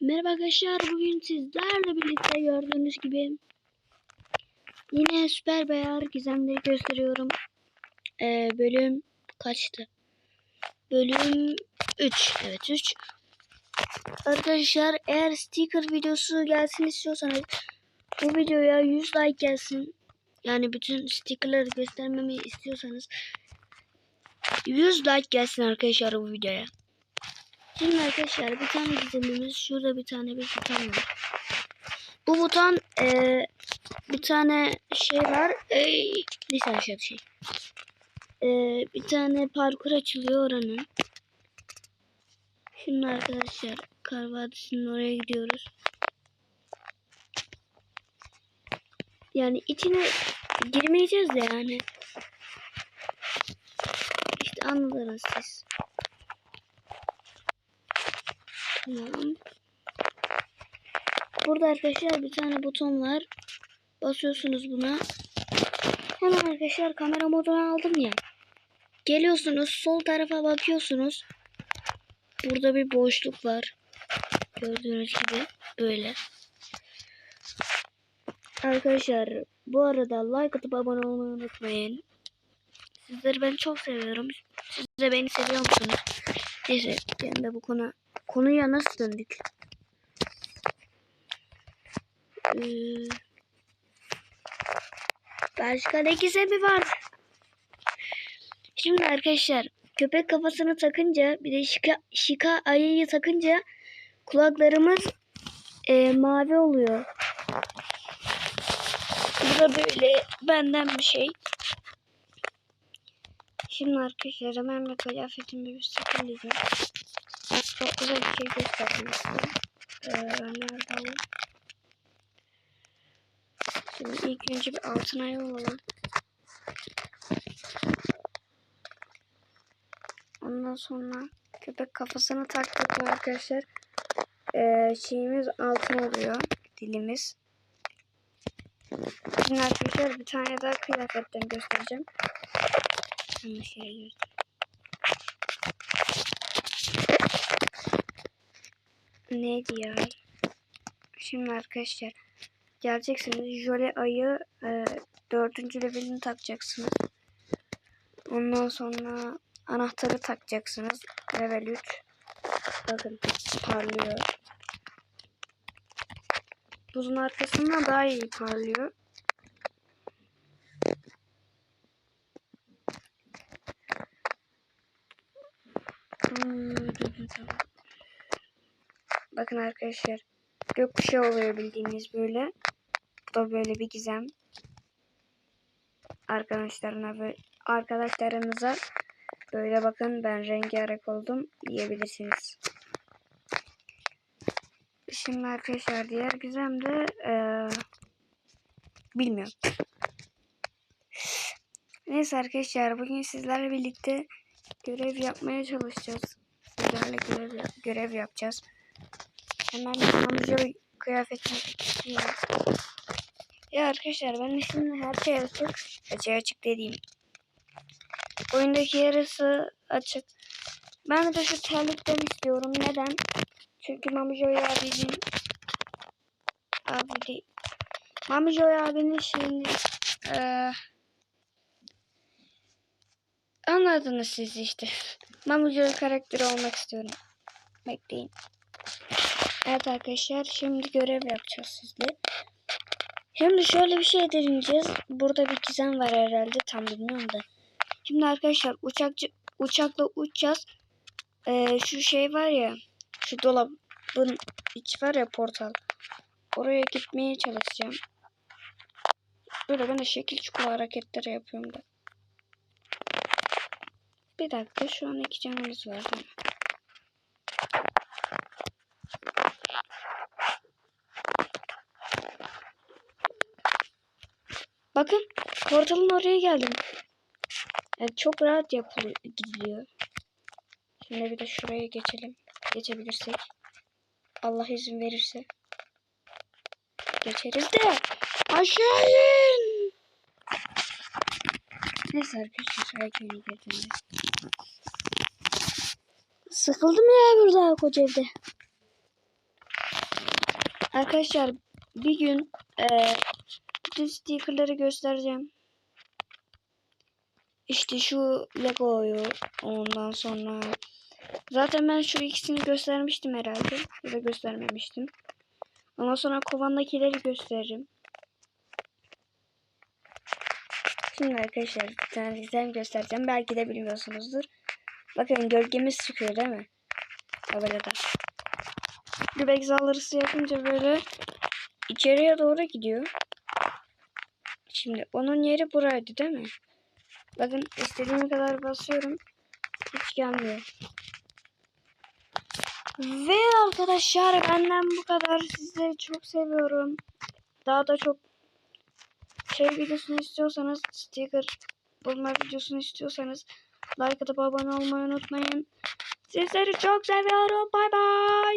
Merhaba arkadaşlar bugün sizlerle birlikte gördüğünüz gibi yine süper bayar gizemleri gösteriyorum. Ee, bölüm kaçtı? Bölüm 3. Evet 3. Arkadaşlar eğer sticker videosu gelsin istiyorsanız bu videoya 100 like gelsin. Yani bütün stickerları göstermemi istiyorsanız 100 like gelsin arkadaşlar bu videoya. Şimdi arkadaşlar bir tane gizemimiz şurada bir tane bir buton var. Bu buton eee, bir tane şey var. Eee, neyse aşağıda şey. Eee, bir tane parkur açılıyor oranın. Şimdi arkadaşlar Kar Vadisi'nin oraya gidiyoruz. Yani içine girmeyeceğiz de yani. İşte anladınız siz. Tamam. Burada arkadaşlar bir tane buton var. Basıyorsunuz buna. Hemen arkadaşlar kamera modunu aldım ya. Geliyorsunuz sol tarafa bakıyorsunuz. Burada bir boşluk var. Gördüğünüz gibi böyle. Arkadaşlar bu arada like atıp abone olmayı unutmayın. Sizleri ben çok seviyorum. Siz de beni seviyor musunuz? Neyse ben de bu konu konuya nasıl döndük? Ee, başka ne gizemi var? Şimdi arkadaşlar köpek kafasını takınca bir de şika, şika ayıyı takınca kulaklarımız e, mavi oluyor. Bu da böyle benden bir şey. Şimdi arkadaşlar hemen bir kıyafetimi bir sıkılayacağım. Çok güzel bir şey göstermek. Ee, nerede o? Şimdi ilk önce bir altına yol alalım. Ondan sonra köpek kafasını taktık arkadaşlar. Ee, şeyimiz altın oluyor. Dilimiz. Şimdi arkadaşlar bir tane daha kıyafetten göstereceğim. Hemen şeye girdim. Neydi ya? Şimdi arkadaşlar geleceksiniz. Jöle ayı e, dördüncü levelini takacaksınız. Ondan sonra anahtarı takacaksınız. Level 3. Bakın parlıyor. Buzun arkasında daha iyi parlıyor. Bakın arkadaşlar. Gökkuşağı oluyor bildiğiniz böyle. Bu da böyle bir gizem. Arkadaşlarına böyle arkadaşlarınıza böyle bakın ben rengarenk oldum diyebilirsiniz. Şimdi arkadaşlar diğer gizem de eee, bilmiyorum. Neyse arkadaşlar bugün sizlerle birlikte görev yapmaya çalışacağız. Sizlerle görev, görev yapacağız. Hemen amca kıyafetini giyiyorum. Ya arkadaşlar ben şimdi her. Her şey açık dediğim. Oyundaki yarısı açık. Ben de şu terlikten istiyorum. Neden? Çünkü Mamijoy abinin abi değil. Mamijoy abinin şeyini eee anladınız siz işte. Mamijoy karakteri olmak istiyorum. Bekleyin. Evet arkadaşlar şimdi görev yapacağız sizle. Şimdi şöyle bir şey deneyeceğiz. Burada bir gizem var herhalde tam bilmiyorum da. Şimdi arkadaşlar uçakçı uçakla uçacağız. Ee, şu şey var ya şu dolabın içi var ya portal. Oraya gitmeye çalışacağım. Böyle ben de şekil çukur hareketleri yapıyorum da. Bir dakika şu an iki canımız var değil mi? Bakın portalın oraya geldim. Yani çok rahat yapılıyor, gidiliyor. Şimdi bir de şuraya geçelim. Geçebilirsek. Allah izin verirse. Geçeriz de. Aşağı in. Neyse arkadaşlar. Yeni girdiğimde. Sıkıldım ya burada koca evde. Arkadaşlar bir gün eee bütün stickerları göstereceğim. İşte şu Lego'yu ondan sonra zaten ben şu ikisini göstermiştim herhalde ya da göstermemiştim. Ondan sonra kovandakileri gösteririm. Şimdi arkadaşlar bir tane dizem göstereceğim. Belki de bilmiyorsunuzdur. Bakın gölgemiz çıkıyor değil mi? Tabelada. Göbek saldırısı yapınca böyle içeriye doğru gidiyor. Şimdi onun yeri buraydı değil mi? Bakın istediğim kadar basıyorum. Hiç gelmiyor. Ve arkadaşlar benden bu kadar. Sizleri çok seviyorum. Daha da çok şey videosunu istiyorsanız sticker bulma videosunu istiyorsanız like atıp abone olmayı unutmayın. Sizleri çok seviyorum. Bay bay.